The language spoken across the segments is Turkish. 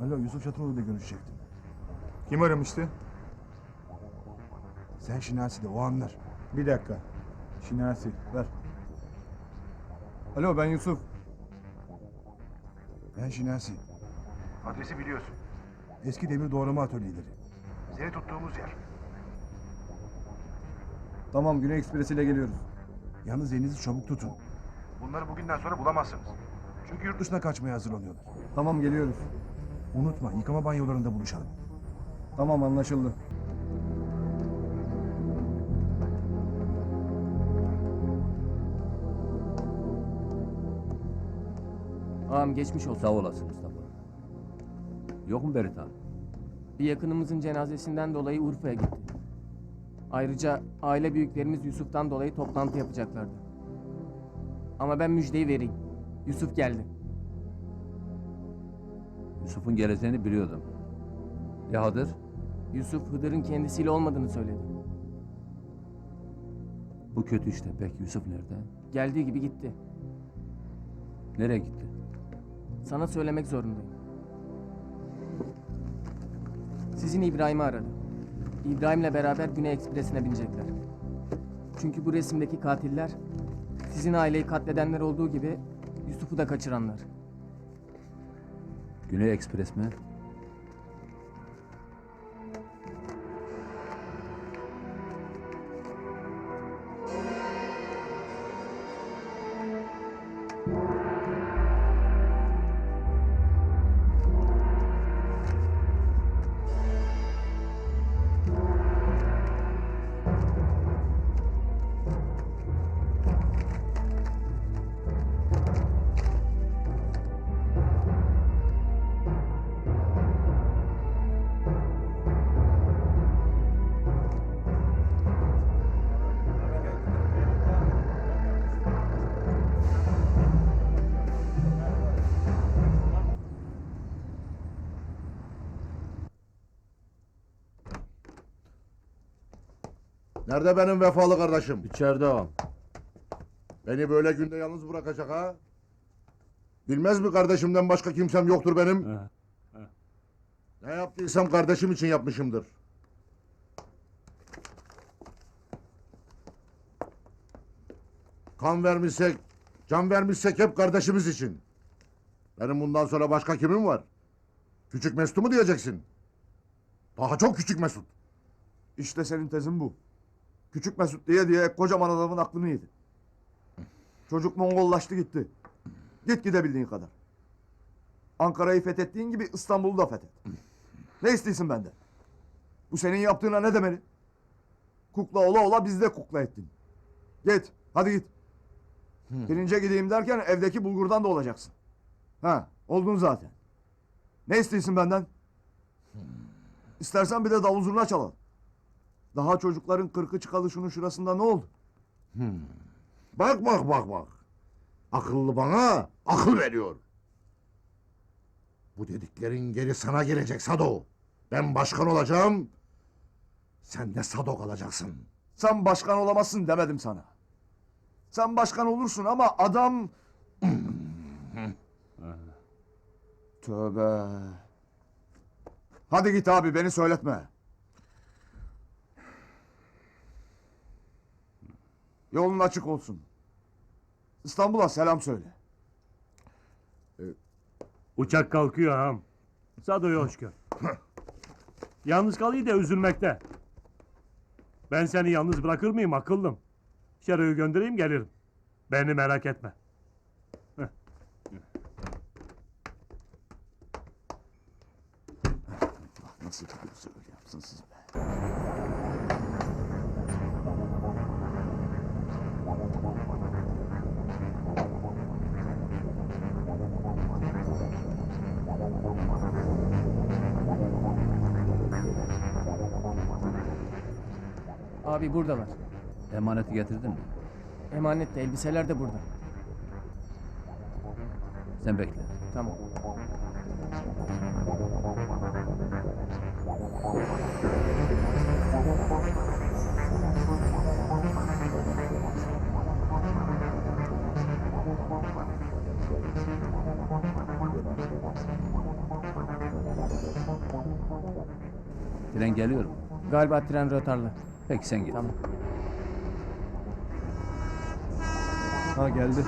Alo Yusuf Çatıroğlu ile görüşecektim. Kim aramıştı? Sen Şinasi de o anlar. Bir dakika. Şinasi. Ver. Alo ben Yusuf. Ben Şinasi. Adresi biliyorsun. Eski demir doğrama atölyeleri. Seni tuttuğumuz yer. Tamam Güney Ekspresi ile geliyoruz. Yalnız elinizi çabuk tutun. Bunları bugünden sonra bulamazsınız. Çünkü yurt Dışına kaçmaya hazırlanıyorlar. Tamam geliyoruz. Unutma yıkama banyolarında buluşalım. Tamam anlaşıldı. Ağam geçmiş olsun. Sağ olasın Mustafa. Yok mu Berit abi? Bir yakınımızın cenazesinden dolayı Urfa'ya gitti. Ayrıca aile büyüklerimiz Yusuf'tan dolayı toplantı yapacaklardı. Ama ben müjdeyi vereyim. Yusuf geldi. Yusuf'un geleceğini biliyordum. Ya Hıdır? Yusuf Hıdır'ın kendisiyle olmadığını söyledi. Bu kötü işte. Peki Yusuf nerede? Geldiği gibi gitti. Nereye gitti? Sana söylemek zorundayım. Sizin İbrahim'i aradı. İbrahim'le beraber Güney Ekspresi'ne binecekler. Çünkü bu resimdeki katiller sizin aileyi katledenler olduğu gibi Yusuf'u da kaçıranlar. Güney Ekspres mi? Nerede benim vefalı kardeşim? İçeride ağam. Beni böyle günde yalnız bırakacak ha? Bilmez mi kardeşimden başka kimsem yoktur benim? Ne yaptıysam kardeşim için yapmışımdır. Kan vermişsek, can vermişsek hep kardeşimiz için. Benim bundan sonra başka kimim var? Küçük Mesut'u mu diyeceksin? Daha çok küçük Mesut. İşte senin tezin bu. Küçük Mesut diye diye kocaman adamın aklını yedi. Çocuk Mongollaştı gitti. Git gidebildiğin kadar. Ankara'yı fethettiğin gibi İstanbul'u da fethet. Ne istiyorsun benden? Bu senin yaptığına ne demeli? Kukla ola ola bizi de kukla ettin. Git, hadi git. Pirince gideyim derken evdeki bulgurdan da olacaksın. Ha, oldun zaten. Ne istiyorsun benden? İstersen bir de davul zurna çalalım. Daha çocukların kırkı çıkalı şunun şurasında ne oldu? Bak bak bak bak. Akıllı bana akıl veriyor. Bu dediklerin geri sana gelecek Sado. Ben başkan olacağım. Sen de Sado kalacaksın. Sen başkan olamazsın demedim sana. Sen başkan olursun ama adam... Tövbe. Hadi git abi beni söyletme. Yolun açık olsun. İstanbul'a selam söyle. Uçak kalkıyor ağam. Sado'yu hoş gör. yalnız kalıyı da üzülmekte. Ben seni yalnız bırakır mıyım akıllım? Şero'yu göndereyim gelirim. Beni merak etme. Nasıl tutuyorsa öyle yapsın siz be. Abi buradalar. Emaneti getirdin mi? Emanet de elbiseler de burada. Sen bekle. Tamam. Tren geliyor mu? Galiba tren rötarlı. Peki sen git. Tamam. Ha geldi.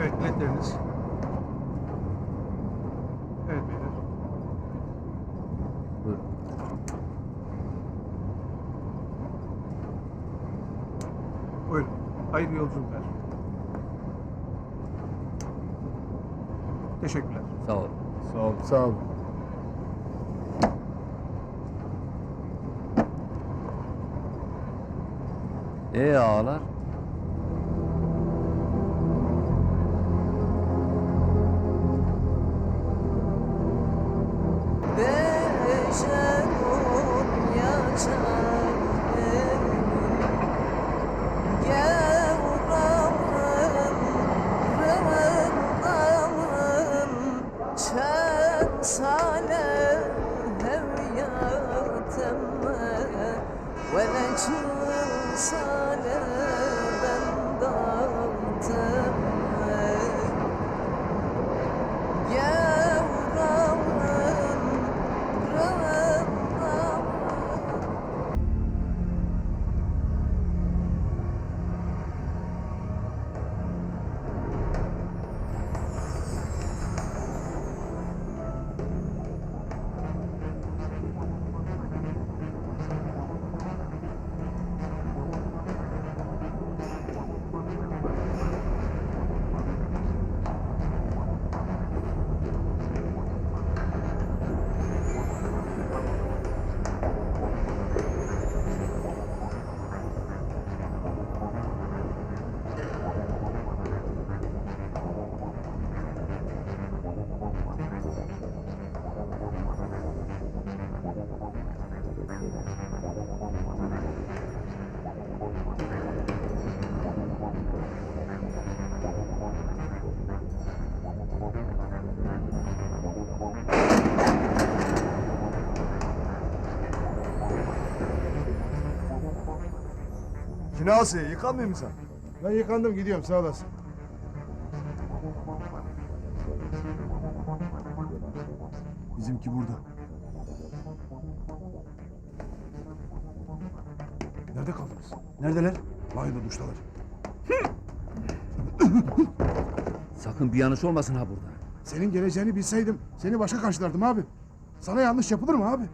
Evet, netleriniz. Hayırlı yolculuklar. Teşekkürler. Sağ ol. Sağ ol. Sağ ol. Ee ağalar? Sale Kinası yıkanmıyor musun sen? Ben yıkandım gidiyorum sağ olasın. Bizimki burada. Nerede kaldınız? Neredeler? Banyoda duştalar. Sakın bir yanlış olmasın ha burada. Senin geleceğini bilseydim seni başa karşılardım abi. Sana yanlış yapılır mı abi?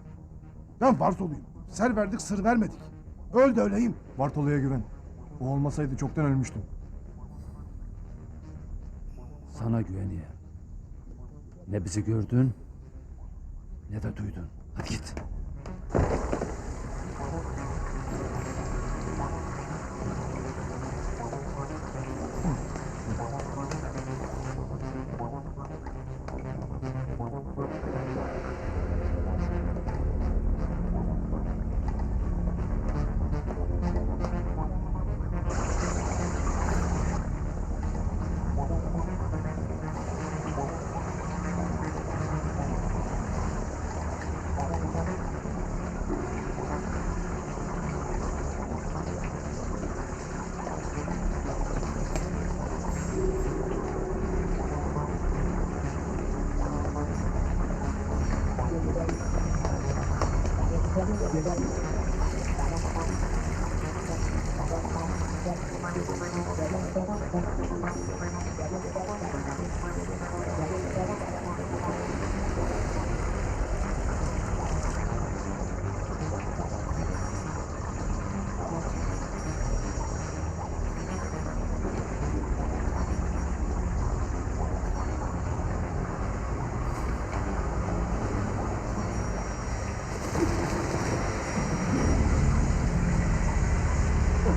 Ben Bartolu'yum. Ser verdik sır vermedik. Öl de öleyim. Bartolu'ya güven. O olmasaydı çoktan ölmüştüm. Sana güveniyorum. Ne bizi gördün ne de duydun. Hadi git. Thank you.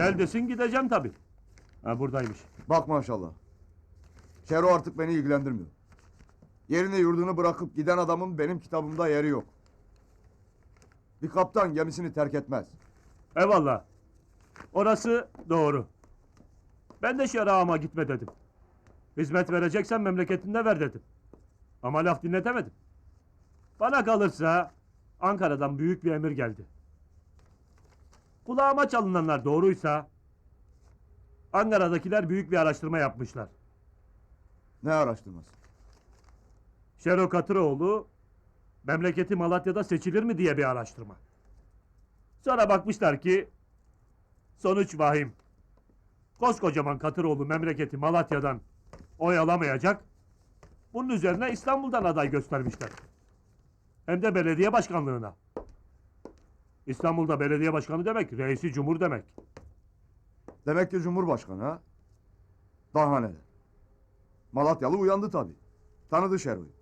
Gel desin gideceğim tabii. Ha buradaymış. Bak maşallah. Şero artık beni ilgilendirmiyor. Yerini yurdunu bırakıp giden adamın benim kitabımda yeri yok. Bir kaptan gemisini terk etmez. Eyvallah. Orası doğru. Ben de şerahıma gitme dedim. Hizmet vereceksen memleketinde ver dedim. Ama laf dinletemedim. Bana kalırsa Ankara'dan büyük bir emir geldi. Kulağıma çalınanlar doğruysa Ankara'dakiler büyük bir araştırma yapmışlar. Ne araştırması? Şero Katıroğlu memleketi Malatya'da seçilir mi diye bir araştırma. Sonra bakmışlar ki sonuç vahim. Koskocaman Katıroğlu memleketi Malatya'dan oy alamayacak. Bunun üzerine İstanbul'dan aday göstermişler. Hem de belediye başkanlığına. İstanbul'da belediye başkanı demek, reisi cumhur demek. Demek ki Cumhurbaşkanı ha? Daha neler? Malatyalı uyandı tabii. Tanıdı Şero'yu.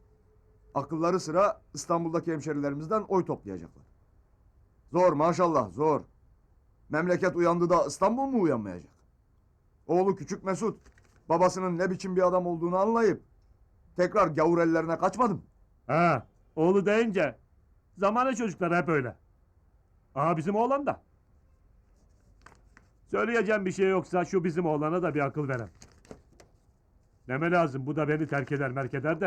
Akılları sıra İstanbul'daki hemşerilerimizden oy toplayacaklar. Zor maşallah zor. Memleket uyandı da İstanbul mu uyanmayacak? Oğlu küçük Mesut babasının ne biçim bir adam olduğunu anlayıp tekrar gavur ellerine kaçmadı mı? Ha, oğlu deyince zamanı çocuklar hep öyle. Aha bizim oğlan da. Söyleyeceğim bir şey yoksa şu bizim oğlana da bir akıl verem. Deme lazım bu da beni terk eder merk eder de.